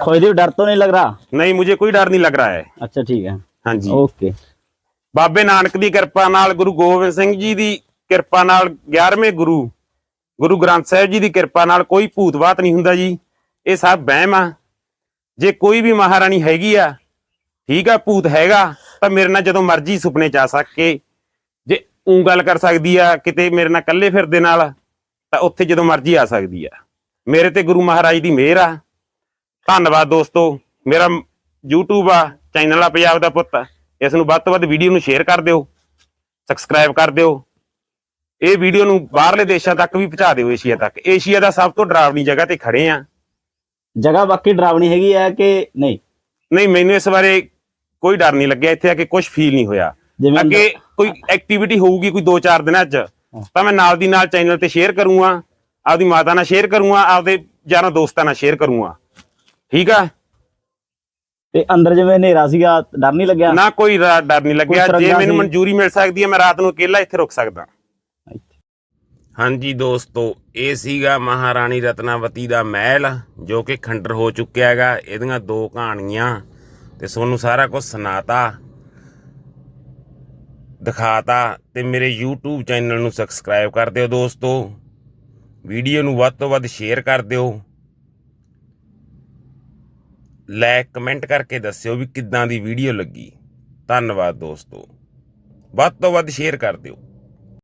खोई दी डर तो नहीं लग रहा नहीं मुझे कोई डर नहीं लग रहा है अच्छा ठीक है ਹਾਂਜੀ ओके ਬਾਬੇ ਨਾਨਕ ਦੀ ਕਿਰਪਾ ਨਾਲ ਗੁਰੂ ਗੋਬਿੰਦ ਸਿੰਘ ਜੀ ਦੀ ਕਿਰਪਾ ਨਾਲ 11ਵੇਂ ਗੁਰੂ ਗੁਰੂ ਗ੍ਰੰਥ ਸਾਹਿਬ ਜੀ ਦੀ ਕਿਰਪਾ ਨਾਲ ਕੋਈ ਭੂਤਵਾਤ ਨਹੀਂ ਹੁੰਦਾ ਜੀ ਇਹ ਸਭ ਵਹਿਮ ਆ ਜੇ ਕੋਈ ਵੀ ਮਹਾਰਾਣੀ ਹੈਗੀ ਆ ਠੀਕ ਆ ਭੂਤ ਹੈਗਾ ਤਾਂ ਮੇਰੇ ਨਾਲ ਜਦੋਂ ਮਰਜ਼ੀ ਸੁਪਨੇ ਚ ਆ ਸਕੇ ਜੇ ਊਂ ਗੱਲ ਕਰ ਸਕਦੀ ਆ ਕਿਤੇ ਮੇਰੇ ਨਾਲ ਇਕੱਲੇ ਫਿਰਦੇ ਨਾਲ ਤਾਂ ਉੱਥੇ ਜਦੋਂ ਮਰਜ਼ੀ ਆ ਸਕਦੀ ਆ ਮੇਰੇ ਤੇ ਗੁਰੂ ਮਹਾਰਾਜ ਦੀ ਮਿਹਰ ਆ ਧੰਨਵਾਦ ਦੋਸਤੋ। ਮੇਰਾ YouTube ਆ ਚੈਨਲ ਆ ਪੰਜਾਬ ਦਾ ਪੁੱਤ। ਇਸ ਨੂੰ ਵੱਧ ਤੋਂ ਵੱਧ ਵੀਡੀਓ ਨੂੰ ਸ਼ੇਅਰ ਕਰ ਦਿਓ ਸਬਸਕ੍ਰਾਈਬ ਕਰ ਦਿਓ। ਇਹ ਵੀਡੀਓ ਨੂੰ ਬਾਹਰਲੇ ਦੇਸ਼ਾਂ ਤੱਕ ਵੀ ਪਹੁੰਚਾ ਦਿਓ ਏਸ਼ੀਆ ਤੱਕ। ਏਸ਼ੀਆ ਦਾ ਸਭ ਤੋਂ ਡਰਾਵਣੀ ਜਗ੍ਹਾ ਤੇ ਖੜੇ ਆ। ਜਗ੍ਹਾ ਬਾਕੀ ਡਰਾਵਣੀ ਹੈਗੀ ਆ ਕਿ ਨਹੀਂ? ਨਹੀਂ ਮੈਨੂੰ ਇਸ ਬਾਰੇ ਕੋਈ ਡਰ ਨਹੀਂ ਲੱਗਿਆ। ਇੱਥੇ ਆ ਕੇ ਕੁਝ ਫੀਲ ਨਹੀਂ ਹੋਇਆ। ਅੱਗੇ ਕੋਈ ਐਕਟੀਵਿਟੀ ਹੋਊਗੀ ਕੋਈ 2-4 ਦਿਨਾਂ 'ਚ ਤਾਂ ਮੈਂ ਨਾਲ ਦੀ ਨਾਲ ਚੈਨਲ ਤੇ ਸ਼ੇਅਰ ਕਰੂੰਗਾ ਆਪਦੀ ਮਾਤਾ ਨਾਲ ਸ਼ੇਅਰ ਕਰੂੰਗਾ ਆਪਦੇ ਯਾਰਾਂ ਦੋਸਤਾਂ ਨਾਲ ਸ਼ੇਅਰ ਕਰੂੰਗਾ। ਠੀਕ ਆ? ਤੇ ਅੰਦਰ ਜਿਵੇਂ ਹਨੇਰਾ ਸੀਗਾ ਡਰ ਨਹੀਂ ਲੱਗਿਆ? ਨਾ ਕੋਈ ਰਾ- ਡਰ ਨਹੀਂ ਲੱਗਿਆ। ਕੋਈ ਜੇ ਮੈਨੂੰ? ਮਨਜ਼ੂਰੀ ਮਿਲ ਸਕਦੀ ਹੈ ਮੈਂ ਰਾਤ ਨੂੰ ਇਕੱਲਾ ਇੱਥੇ ਰੁਕ ਸਕਦਾ। ਹਾਂਜੀ ਦੋਸਤੋ ਇਹ ਸੀਗਾ ਮਹਾਰਾਣੀ ਰਤਨਾਵਤੀ ਦਾ ਮਹਿਲ ਜੋ ਕਿ ਖੰਡਰ ਹੋ ਚੁੱਕਿਆ ਹੈਗਾ। ਇਹਦੀਆਂ ਦੋ ਕਹਾਣੀਆਂ ਤੇ ਤੁਹਾਨੂੰ ਸਾਰਾ ਕੁਝ ਸੁਣਾਤਾ ਦਿਖਾਤਾ ਤੇ ਮੇਰੇ YouTube ਚੈਨਲ ਨੂੰ ਸਬਸਕ੍ਰਾਈਬ ਕਰ ਦਿਓ ਦੋਸਤੋ। ਵੀਡੀਓ ਨੂੰ ਵੱਧ ਤੋਂ ਵੱਧ ਸ਼ੇਅਰ ਕਰ ਦਿਓ। ਲਾਈਕ ਕਮੈਂਟ ਕਰਕੇ ਦੱਸਿਓ ਵੀ ਕਿੱਦਾਂ ਦੀ ਵੀਡੀਓ ਲੱਗੀ। ਧੰਨਵਾਦ ਦੋਸਤੋ। ਵੱਧ ਤੋਂ ਵੱਧ ਸ਼ੇਅਰ ਕਰ ਦਿਓ।